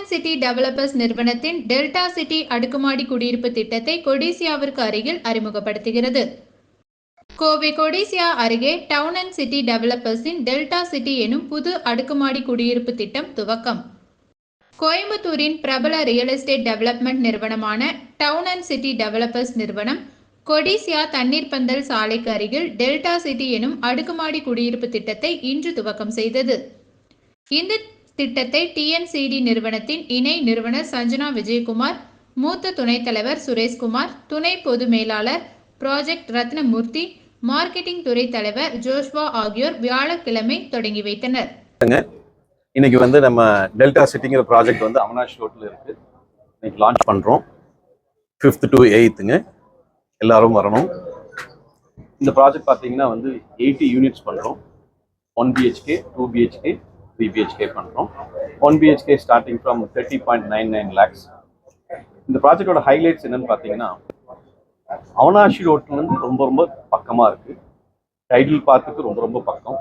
And city developers நிறுவனத்தின் Delta city அடுக்குமாடி குடியிருப்பு திட்டத்தை கொடிசியாவிற்கு அருகில் அறிமுகப்படுத்துகிறது. கோவை கொடிசியா அருகே டவுன் அண்ட் சிட்டி டெவலப்பர்ஸின் டெல்டா சிட்டி எனும் புது அடுக்குமாடி குடியிருப்பு திட்டம் துவக்கம். கோயம்புத்தூரின் பிரபல ரியல் எஸ்டேட் டெவலப்மெண்ட் நிறுவனமான டவுன் அண்ட் சிட்டி டெவலப்பர்ஸ் நிறுவனம் கொடிசியா தண்ணீர் பந்தல் சாலைக்கு அருகில் டெல்டா சிட்டி எனும் அடுக்குமாடி குடியிருப்பு திட்டத்தை இன்று துவக்கம் செய்தது. இந்த திட்டத்தை டிஎன்சிடி நிறுவனத்தின் இணை நிறுவனர் சஞ்சனா விஜயகுமார் மூத்த துணைத் தலைவர் சுரேஷ்குமார் துணை பொது மேலாளர் ப்ராஜெக்ட் ரத்னமூர்த்தி மார்க்கெட்டிங் துறை தலைவர் ஜோஷ்வா ஆகியோர் வியாழக்கிழமை தொடங்கி வைத்தனர். இன்னைக்கு வந்து நம்ம டெல்டா சிட்டிங்கிற ப்ராஜெக்ட் வந்து அவனாஷ் ரோட்டில் இருக்கு. இன்னைக்கு லான்ச் பண்ணுறோம் ஃபிஃப்த் டு எயித்துங்க எல்லாரும் வரணும். இந்த ப்ராஜெக்ட் பார்த்தீங்கன்னா வந்து எயிட்டி யூனிட்ஸ் பண்ணுறோம் one BHK two BHK three BHK பண்ணுறோம் one BHK starting from thirty point nine nine lakhs இந்த ப்ராஜெக்டோட ஹைலைட்ஸ் என்னன்னு பார்த்தீங்கன்னா அவனாஷி ரோட்லேருந்து ரொம்ப ரொம்ப பக்கமாக இருக்குது டைட்டில் பார்க்குக்கு ரொம்ப ரொம்ப பக்கம்.